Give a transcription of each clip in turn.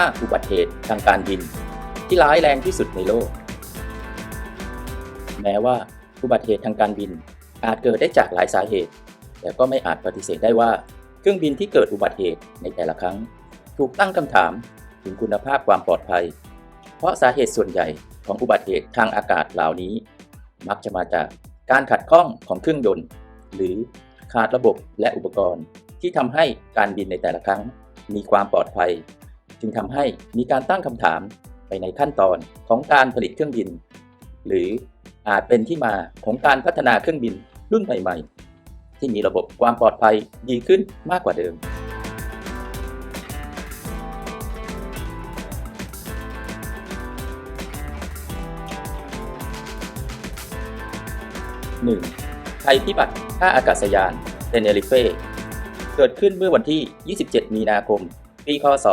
5อุบัติเหตุทางการบิน ที่ร้ายแรงที่สุดในโลก แม้ว่าอุบัติเหตุทางการบินอาจเกิดได้จากหลายสาเหตุ แต่ก็ไม่อาจปฏิเสธได้ว่า เครื่องบินที่เกิดอุบัติเหตุในแต่ละครั้ง ถูกตั้งคำถามถึงคุณภาพความปลอดภัย เพราะสาเหตุส่วนใหญ่ของอุบัติเหตุทางอากาศเหล่านี้ มักจะมาจากการขัดข้องของเครื่องยนต์หรือขาดระบบและอุปกรณ์ที่ทำให้การบินในแต่ละครั้ง มีความปลอดภัย จึงทำให้มีการตั้งคำถามไปในขั้นตอนของการผลิตเครื่องบิน หรืออาจเป็นที่มาของการพัฒนาเครื่องบินรุ่นใหม่ ๆ ที่มีระบบความปลอดภัยดีขึ้นมากกว่าเดิม 1. ภัยพิบัติท่าอากาศยานเทเนริเฟเกิดขึ้นเมื่อวันที่ 27 มีนาคม ปีคศ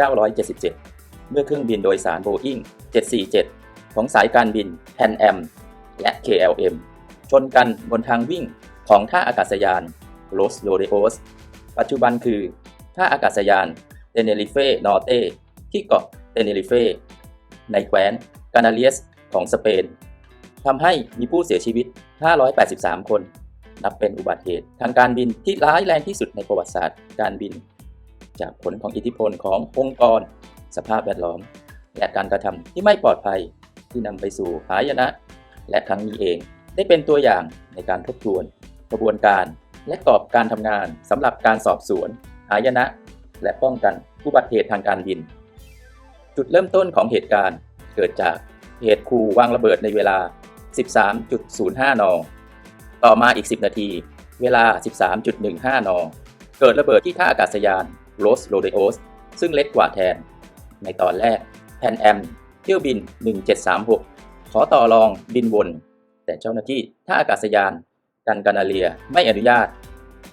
1977 เมื่อเครื่องบินโดยสารโบอิ้ง747 ของสายการบิน Pan Am และ KLM ชนกันบนทางวิ่งของท่าอากาศยาน Los Rodeos ปัจจุบันคือ ท่าอากาศยานเทเนริเฟนอเตที่เกาะเทเนริเฟในแคว้นกานาเลียสของสเปนทำให้มีผู้เสียชีวิต 583 คน นับเป็นอุบัติเหตุทางการบินที่ร้ายแรงที่สุดในประวัติศาสตร์การบิน จากผลของอิทธิพลขององค์กร สภาพแวดล้อม และการกระทำที่ไม่ปลอดภัยที่นำไปสู่หายนะ และครั้งนี้เองได้เป็นตัวอย่างในการทบทวน กระบวนการ และกรอบการทำงานสำหรับการสอบสวน หายนะ และป้องกันอุบัติเหตุทางการบิน จุดเริ่มต้นของเหตุการณ์เกิดจากเหตุคูวางระเบิดในเวลา 13.05 น ต่อมาอีก 10 นาที เวลา 13.15 น เกิดระเบิดที่ท่าอากาศยาน โรสโรเดโอสซึ่งเล็กกว่าแทน ในตอนแรกแพนแอมเที่ยวบิน 1736 ขอต่อรองบินวน แต่เจ้าหน้าที่ท่าอากาศยานกันกานาเลียไม่อนุญาต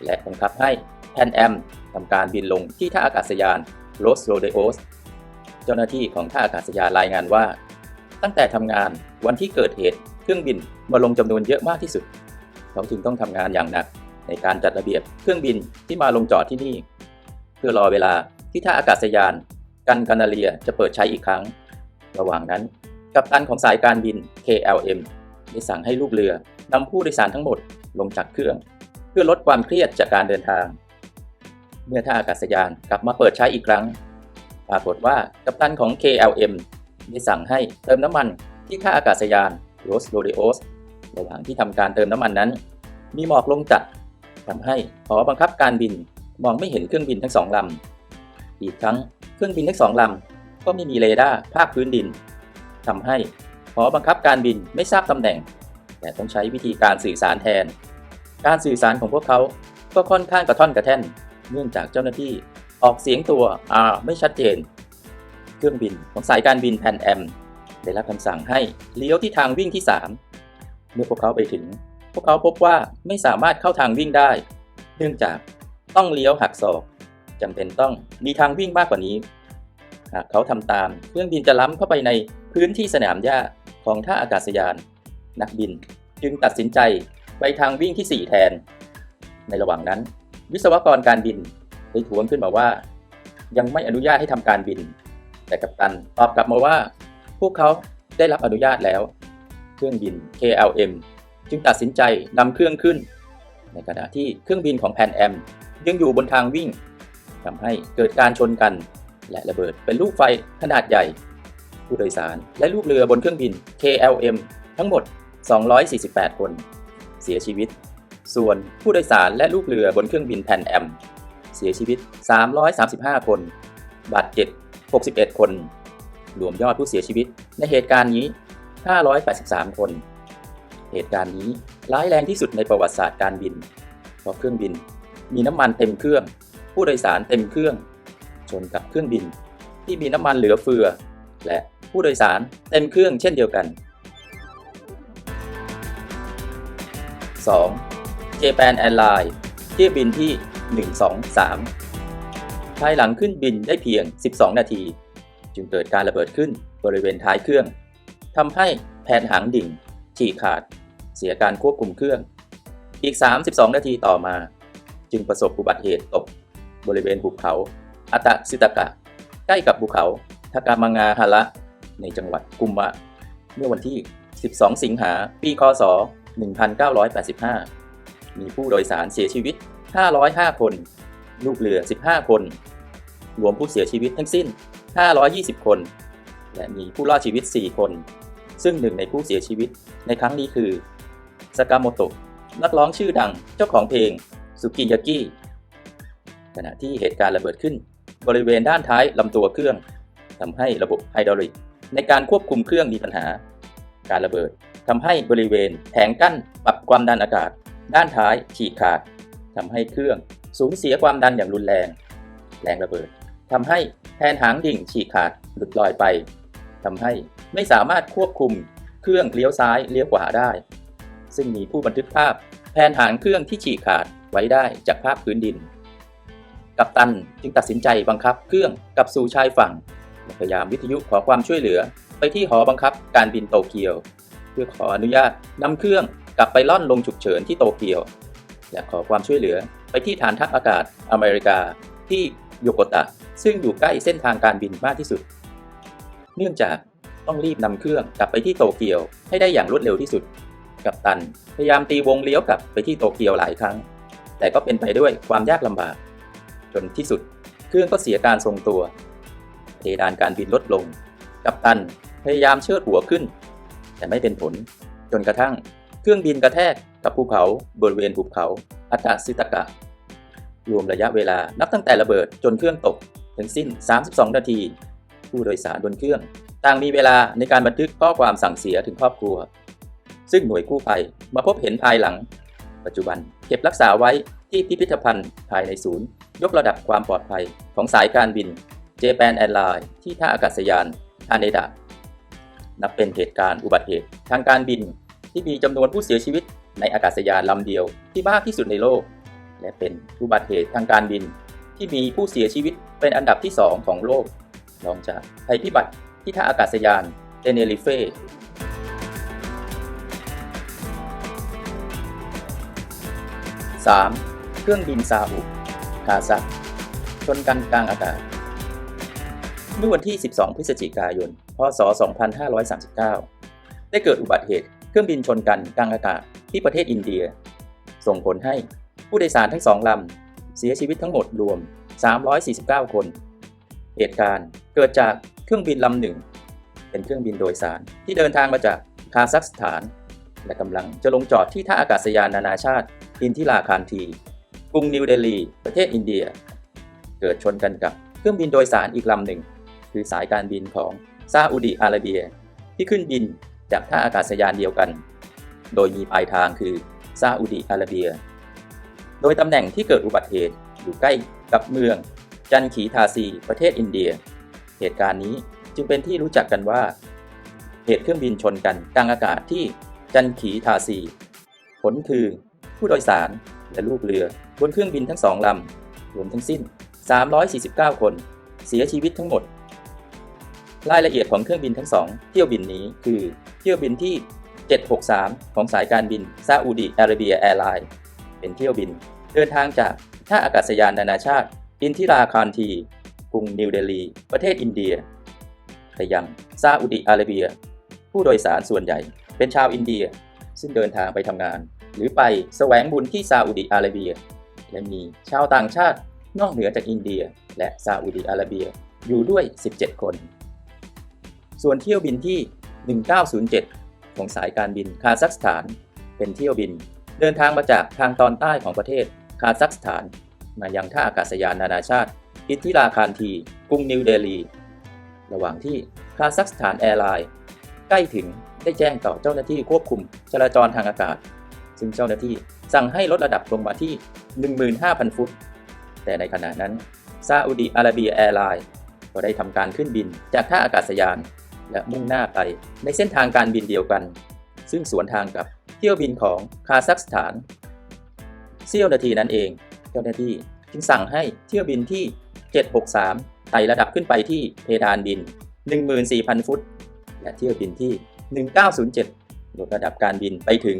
และบังคับให้แพนแอมทำการบินลงที่ท่าอากาศยานโรสโรเดโอสเจ้าหน้าที่ของท่าอากาศยานรายงานว่า ตั้งแต่ทำงานวันที่เกิดเหตุเครื่องบินมาลงจำนวนเยอะมากที่สุด เขาจึงต้องทำงานอย่างหนักในการจัดระเบียบเครื่องบินที่มาลงจอดที่นี่ พื่อรอเวลาที่ท่าอากาศยาน กันกานาเลียจะเปิดใช้อีกครั้ง ระหว่างนั้น กัปตันของสายการบิน KLM ได้สั่งให้ลูกเรือนำผู้โดยสารทั้งหมดลงจากเครื่อง เพื่อลดความเครียดจากการเดินทาง เมื่อท่าอากาศยานกลับมาเปิดใช้อีกครั้ง ปรากฏว่ากัปตันของ KLM ได้สั่งให้เติมน้ำมันที่ท่าอากาศยานโรสโรเดโอสระหว่างที่ทำการเติมน้ำมันนั้น มีหมอกลงจัดทำให้หอบังคับการบิน มองไม่เห็นเครื่องบินทั้งสองลำ อีกทั้งเครื่องบินทั้งสองลำก็ไม่มีเรดาร์ภาคพื้นดินทำให้หอบังคับการบินไม่ทราบตำแหน่ง แต่ต้องใช้วิธีการสื่อสารแทน การสื่อสารของพวกเขาก็ค่อนข้างกระท่อนกระแท่น เนื่องจากเจ้าหน้าที่ออกเสียงตัว R ไม่ชัดเจน เครื่องบินของสายการบินแพนแอมได้รับคำสั่งให้เลี้ยวที่ทางวิ่งที่ 3 เมื่อพวกเขาไปถึง พวกเขาพบว่าไม่สามารถเข้าทางวิ่งได้ เนื่องจาก ต้องเลี้ยวหักศอกจำเป็นต้องมีทางวิ่งมากกว่านี้ หากเขาทำตามเครื่องบินจะล้ำเข้าไปในพื้นที่สนามหญ้าของท่าอากาศยาน นักบินจึงตัดสินใจไปทางวิ่งที่ 4 แทน ในระหว่างนั้น วิศวกรการบินได้ทวงขึ้นมาว่า ยังไม่อนุญาตให้ทำการบิน แต่กัปตันตอบกลับมาว่า พวกเขาได้รับอนุญาตแล้ว เครื่องบิน KLM จึงตัดสินใจนำเครื่องขึ้น ในขณะที่เครื่องบินของแพนแอม ยังอยู่บนทางวิ่งทำให้เกิดการชนกัน และระเบิดเป็นลูกไฟขนาดใหญ่ ผู้โดยสารและลูกเรือบนเครื่องบิน KLM ทั้งหมด 248 คน เสียชีวิต ส่วนผู้โดยสารและลูกเรือบนเครื่องบินแพนแอม เสียชีวิต 335 คน บาดเจ็บ 61 คน รวมยอดผู้เสียชีวิตในเหตุการณ์นี้ 583 คน เหตุการณ์นี้ร้ายแรงที่สุดในประวัติศาสตร์การบิน เพราะเครื่องบิน มีน้ำมันเต็มเครื่อง ผู้โดยสารเต็มเครื่อง ชนกับเครื่องบิน ที่มีน้ำมันเหลือเฟือ และผู้โดยสารเต็มเครื่องเช่นเดียวกัน 2. Japan Airlines เที่ยวบินที่ 123 ภายหลังขึ้นบินได้เพียง 12 นาที จึงเกิดการระเบิดขึ้นบริเวณท้ายเครื่องทำให้แผนหางดิ่งฉีกขาด เสียการควบคุมเครื่อง อีก 32 นาทีต่อมา จึงประสบอุบัติเหตุตกบริเวณหุบเขาอัตะซิตากะ ใกล้กับภูเขาทากามังงาฮาระในจังหวัดกุมมะ เมื่อวันที่ 12 สิงหา ปี คศ 1985 มีผู้โดยสารเสียชีวิต 505 คน ลูกเรือ 15 คน รวมผู้เสียชีวิตทั้งสิ้น 520 คน และมีผู้รอดชีวิต 4 คน ซึ่งหนึ่งในผู้เสียชีวิตในครั้งนี้คือ สากาโมโตะนักร้องชื่อดังเจ้าของเพลง สุกิยากิขณะที่เหตุการณ์ระเบิดขึ้น บริเวณด้านท้ายลำตัวเครื่องทำให้ระบบไฮดรอลิก ในการควบคุมเครื่องมีปัญหา การระเบิดทำให้บริเวณแผงกั้นปรับความดันอากาศ ด้านท้ายฉีกขาดทำให้เครื่องสูญเสียความดันอย่างรุนแรง แรงระเบิดทำให้แทนหางดิ่งฉีกขาดหลุดลอยไปทำให้ไม่สามารถควบคุมเครื่องเลี้ยวซ้ายเลี้ยวขวาได้ ซึ่งมีผู้บันทึกภาพแผนหางเครื่องที่ฉีกขาด ไว้ได้จากภาพพื้นดิน กัปตันจึงตัดสินใจบังคับเครื่องกลับสู่ชายฝั่งพยายามวิทยุขอความช่วยเหลือไปที่หอบังคับการบินโตเกียว เพื่อขออนุญาตนำเครื่องกลับไปล่อนลงฉุกเฉินที่โตเกียว และขอความช่วยเหลือไปที่ฐานทัพอากาศอเมริกาที่โยโกตะ ซึ่งอยู่ใกล้เส้นทางการบินมากที่สุด เนื่องจากต้องรีบนำเครื่องกลับไปที่โตเกียวให้ได้อย่างรวดเร็วที่สุด กัปตันพยายามตีวงเลี้ยวกลับไปที่โตเกียวหลายครั้ง แต่ก็เป็นไปด้วยความยากลำบาก จนที่สุดเครื่องก็เสียการทรงตัว เพดานการบินลดลง กัปตันพยายามเชิดหัวขึ้น แต่ไม่เป็นผล จนกระทั่ง เครื่องบินกระแทกกับภูเขาบริเวณภูเขาอัตาซิตากะ รวมระยะเวลานับตั้งแต่ระเบิดจนเครื่องตกถึงสิ้น 32 นาที ผู้โดยสารบนเครื่อง ต่างมีเวลาในการบันทึกข้อความสั่งเสียถึงครอบครัว ซึ่งหน่วยกู้ภัยมาพบเห็นภายหลัง ปัจจุบัน เก็บรักษาไว้ที่พิพิธภัณฑ์ภายในศูนย์ ยกระดับความปลอดภัยของสายการบิน Japan Airlines ที่ท่าอากาศยานฮาเนดะนับเป็นเหตุการณ์อุบัติเหตุทางการบินที่มีจำนวนผู้เสียชีวิตในอากาศยานลำเดียวที่มากที่สุดในโลก และเป็นอุบัติเหตุทางการบิน ที่มีผู้เสียชีวิตเป็นอันดับที่ 2 ของโลกรองจากภัยพิบัติที่ท่าอากาศยานเตเนริเฟ 3. เครื่องบินซาอุคาซัคชนกันกลางอากาศเมื่อวันที่ 12 พฤศจิกายน พศ 2539 ได้เกิดอุบัติเหตุเครื่องบินชนกันกลางอากาศที่ประเทศอินเดีย ส่งผลให้ผู้โดยสารทั้งสองลำเสียชีวิตทั้งหมดรวม 349 คน เหตุการณ์เกิดจากเครื่องบินลำหนึ่ง เป็นเครื่องบินโดยสารที่เดินทางมาจากคาซัคสถาน และกำลังจะลงจอดที่ท่าอากาศยานนานาชาติ อินทิราคารทีกรุงนิวเดลี ประเทศอินเดีย เกิดชนกันกับเครื่องบินโดยสารอีกลำหนึ่ง คือสายการบินของซาอุดิอาระเบีย ที่ขึ้นบินจากท่าอากาศยานเดียวกัน โดยมีปลายทางคือซาอุดิอาระเบีย โดยตำแหน่งที่เกิดอุบัติเหตุอยู่ใกล้กับเมือง จันขีทาซีประเทศอินเดีย เหตุการณ์นี้จึงเป็นที่รู้จักกันว่า เหตุเครื่องบินชนกันกลางอากาศที่จันขีทาซี ผลคือ ผู้โดยสาร และลูกเรือบนเครื่องบินทั้งสองลำรวมทั้งสิ้น 349 คน เสียชีวิตทั้งหมด รายละเอียดของเครื่องบินทั้งสองเที่ยวบินนี้คือเที่ยวบินที่ 763 ของสายการบินซาอุดิอาระเบียแอร์ไลน์เป็นเที่ยวบิน เดินทางจากท่าอากาศยานนานาชาติ อินทิราคารทีกรุงนิวเดลี ประเทศอินเดียไปยังซาอุดิอาระเบีย ผู้โดยสารส่วนใหญ่เป็นชาวอินเดีย ซึ่งเดินทางไปทำงาน หรือไปแสวงบุญที่ซาอุดิอาระเบีย และมีชาวต่างชาตินอกเหนือจากอินเดีย และซาอุดิอาระเบียอยู่ด้วย 17 คน ส่วนเที่ยวบินที่ 1907 ของสายการบินคาซัคสถาน เป็นเที่ยวบินเดินทางมาจากทางตอนใต้ของประเทศคาซัคสถาน มายังท่าอากาศยานนานาชาติ อิทิราคารทีกรุงนิวเดลี ระหว่างที่คาซัคสถานแอร์ไลน์ใกล้ถึงได้แจ้งต่อเจ้าหน้าที่ควบคุมจราจรทางอากาศ ซึ่งเจ้าหน้าที่สั่งให้ลดระดับลงมาที่ 15,000 ฟุต แต่ในขณะนั้นซาอุดิอาระเบียแอร์ไลน์ก็ได้ทำการขึ้นบินจากท่าอากาศยาน และมุ่งหน้าไปในเส้นทางการบินเดียวกัน ซึ่งสวนทางกับเที่ยวบินของคาซัคสถานเสี้ยวนาทีนั้นเอง เจ้าหน้าที่จึงสั่งให้เที่ยวบินที่ 763 ไต่ระดับขึ้นไปที่เพดานบิน 14,000 ฟุต และเที่ยวบินที่ 1907 ลดระดับการบินไปถึง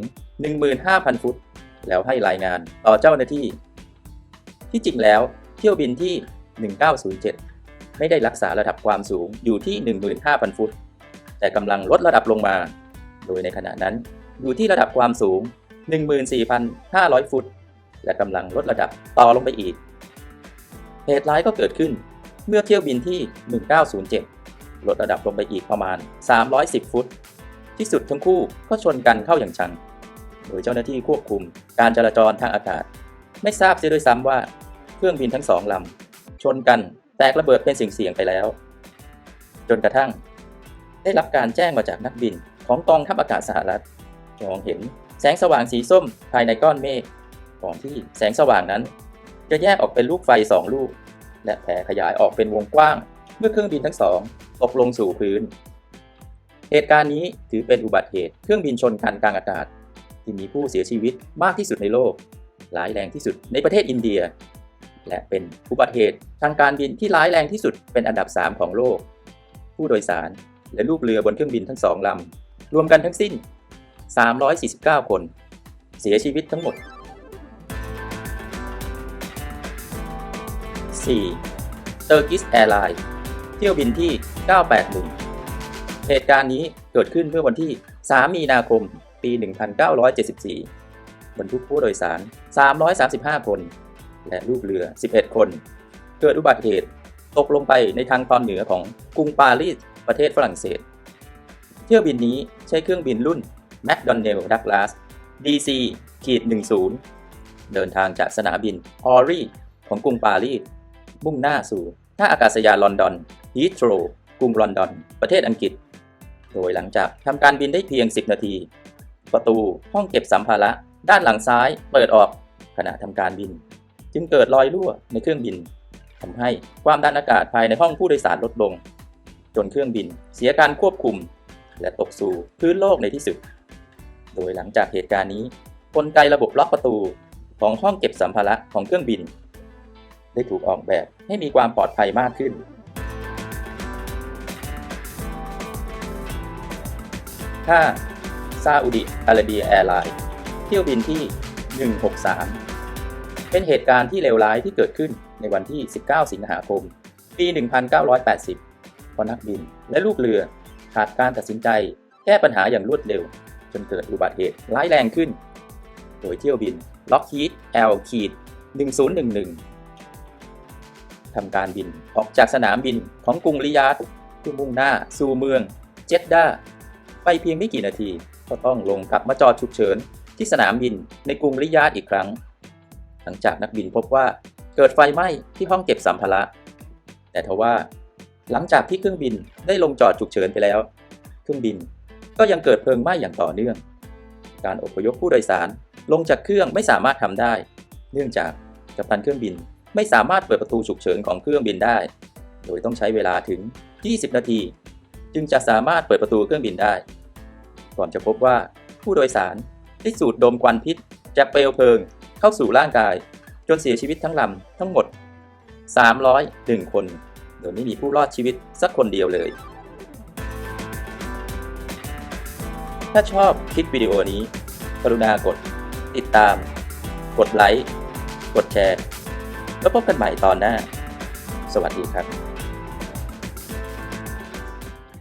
15,000 ฟุต แล้วให้รายงานต่อเจ้าหน้าที่ ที่จริงแล้วเที่ยวบินที่ 1907 ไม่ได้รักษาระดับความสูงอยู่ที่ 15,000 ฟุต แต่กำลังลดระดับลงมา โดยในขณะนั้นอยู่ที่ระดับความสูง 14,500 ฟุต และกำลังลดระดับต่อลงไปอีก เหตุร้ายก็เกิดขึ้นเมื่อเที่ยวบินที่ 1907 ลดระดับลงไปอีกประมาณ 310 ฟุต ที่สุดทั้งคู่ก็ชนกันเข้าอย่างชัง โดยเจ้าหน้าที่ควบคุมการจราจรทางอากาศ ไม่ทราบเสียด้วยซ้ำว่า เครื่องบินทั้งสองลำชนกันแตกระเบิดเป็นสิ่งเสียงไปแล้ว จนกระทั่ง ได้รับการแจ้งมาจากนักบินของกองทัพอากาศสหรัฐมองเห็นแสงสว่างสีส้มภายในก้อนเมฆก่อนที่แสงสว่างนั้น จะแยกออกเป็นลูกไฟสองลูก และแผ่ขยายออกเป็นวงกว้าง เมื่อเครื่องบินทั้งสองตกลงสู่พื้น เหตุการณ์นี้ถือเป็นอุบัติเหตุเครื่องบินชนกันกลางอากาศ ที่มีผู้เสียชีวิตมากที่สุดในโลก ร้ายแรงที่สุดในประเทศอินเดีย และเป็นอุบัติเหตุทางการบินที่ร้ายแรงที่สุดเป็นอันดับ 3 ของโลก ผู้โดยสารและลูกเรือบนเครื่องบินทั้งสองลำรวมกันทั้งสิ้น 349 คน เสียชีวิตทั้งหมด 4. Turkish Airlines เที่ยวบินที่ 981 เหตุการณ์นี้เกิดขึ้นเมื่อวันที่ 3 มีนาคม ปี 1974 บรรทุกผู้โดยสาร 335 คน และลูกเรือ 11 คน เกิดอุบัติเหตุตกลงไปในทางตอนเหนือของกรุงปารีสประเทศฝรั่งเศส เที่ยวบินนี้ใช้เครื่องบินรุ่น McDonnell Douglas DC ขีด10 เดินทางจากสนามบินออรีของกรุงปารีส มุ่งหน้าสู่ท่าอากาศยานลอนดอนฮีทโรกรุงลอนดอน ประเทศอังกฤษ โดยหลังจากทำการบินได้เพียง 10 นาที ประตูห้องเก็บสัมภาระ ด้านหลังซ้ายเปิดออกขณะทำการบิน จึงเกิดรอยรั่วในเครื่องบินทำให้ความดันอากาศภายในห้องผู้โดยสารลดลง จนเครื่องบินเสียการควบคุม และตกสู่พื้นโลกในที่สุด โดยหลังจากเหตุการณ์นี้กลไกระบบล็อกประตูของห้องเก็บสัมภาระของเครื่องบิน ได้ถูกออกแบบให้มีความปลอดภัยมากขึ้น 5. ซาอุดิอาระเบียแอร์ไลน์เที่ยวบินที่ 163 เป็นเหตุการณ์ที่เลวร้ายที่เกิดขึ้นในวันที่ 19 สิงหาคม ปี 1980เพราะนักบินและลูกเรือขาดการตัดสินใจแก้ปัญหาอย่างรวดเร็ว จนเกิดอุบัติเหตุร้ายแรงขึ้น โดยเที่ยวบิน Lockheed L ขีด1011 ทำการบินออกจากสนามบินของกรุงริยาดเพื่อมุ่งหน้าสู่เมืองเจดดา ไปเพียงไม่กี่นาที ก็ต้องลงกลับมาจอดฉุกเฉิน ที่สนามบินในกรุงริยาดอีกครั้ง หลังจากนักบินพบว่าเกิดไฟไหม้ที่ห้องเก็บสัมภาระ แต่ทว่า หลังจากที่เครื่องบินได้ลงจอดฉุกเฉินไปแล้ว เครื่องบินก็ยังเกิดเพลิงไหม้อย่างต่อเนื่อง การอพยพผู้โดยสารลงจากเครื่องไม่สามารถทำได้ เนื่องจากกัปตันเครื่องบินไม่สามารถเปิดประตูฉุกเฉินของเครื่องบินได้ โดยต้องใช้เวลาถึง 20 นาที จึงจะสามารถเปิดประตูเครื่องบินได้ ก่อนจะพบว่าผู้โดยสารได้สูดดมควันพิษจากเปลวเพลิงเข้าสู่ร่างกาย จนเสียชีวิตทั้งลำทั้งหมด 301 คน โดยไม่มีผู้รอดชีวิตสักคนเดียวเลย ถ้าชอบคลิปวิดีโอนี้ กรุณากด ติดตาม กดไลค์ กดแชร์ แล้วพบกันใหม่ตอนหน้า สวัสดีครับ